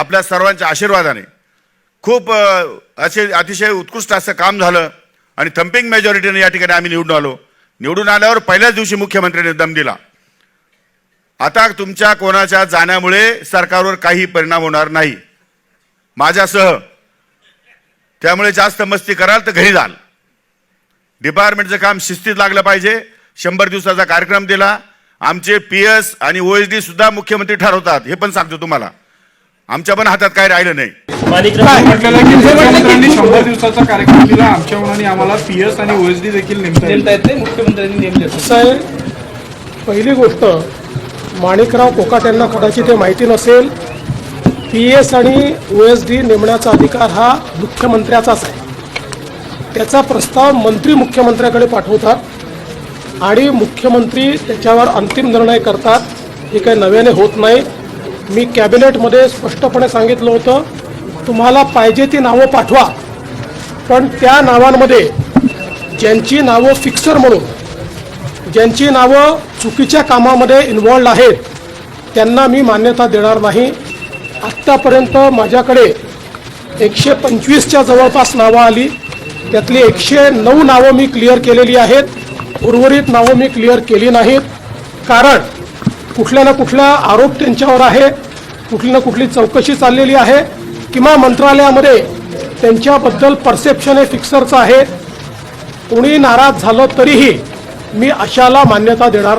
आपल्या सर्वांच्या आशीर्वादाने. खूप असे अतिशय उत्कृष्ट असं काम झालं आणि थम्पिंग मेजॉरिटीने या ठिकाणी आम्ही निवडून आलो. निवडून आल्यावर पहिल्याच दिवशी मुख्यमंत्र्यांनी दम दिला. आता तुमच्या कोणाच्या जाण्यामुळे सरकारवर काही परिणाम होणार नाही. माझ्यासह. त्यामुळे जास्त मस्ती कराल तर घरी जाल. डिपार्टमेंटचं काम शिस्तीत लागलं पाहिजे. शंभर दिवसाचा कार्यक्रम दिला. आमचे पी एस आणि ओ एस डी सुद्धा मुख्यमंत्री ठरवतात. हे पण सांगतो तुम्हाला. आमच्या पण हातात काय राहिलं नाही. शंभर दिवसाचा कार्यक्रम दिला. आमच्या मनाने आम्हाला पीएस आणि ओएसडी देखील नेमता येईल. नेमता येत नाही. मुख्यमंत्र्यांनी नेमले पहिली गोष्ट माणिकराव कोकाट यांना कदाचित हे माहिती नसेल पी एस आणि ओ एस डी नेमण्याचा अधिकार हा मुख्यमंत्र्याचाच आहे. त्याचा प्रस्ताव मंत्री मुख्यमंत्र्याकडे पाठवतात आणि मुख्यमंत्री त्याच्यावर अंतिम निर्णय करतात. हे काही नव्याने होत नाही. मी कॅबिनेटमध्ये स्पष्टपणे सांगितलं होतं तुम्हाला पाहिजे ती नावं पाठवा. पण त्या नावांमध्ये ज्यांची नावं फिक्सर म्हणून ज्यांची नावं चुकीच्या कामामध्ये इन्वॉल्ड आहेत त्यांना मी मान्यता देणार नाही. आत्तापर्यंत माझ्याकडे एकशे पंचवीसच्या जवळपास नावं आली. त्यातली एकशे नऊ नावं मी क्लिअर केलेली आहेत. उर्वरित नावं मी क्लिअर केली नाहीत. कारण कुठल्या ना कुठला आरोप त्यांच्यावर आहे. कुठली ना कुठली चौकशी चाललेली आहे. किंवा मंत्रालयामध्ये त्यांच्याबद्दल परसेप्शन हे फिक्सरचं आहे. कोणी नाराज झालं तरीही मी अशाला मान्यता देणार नाही.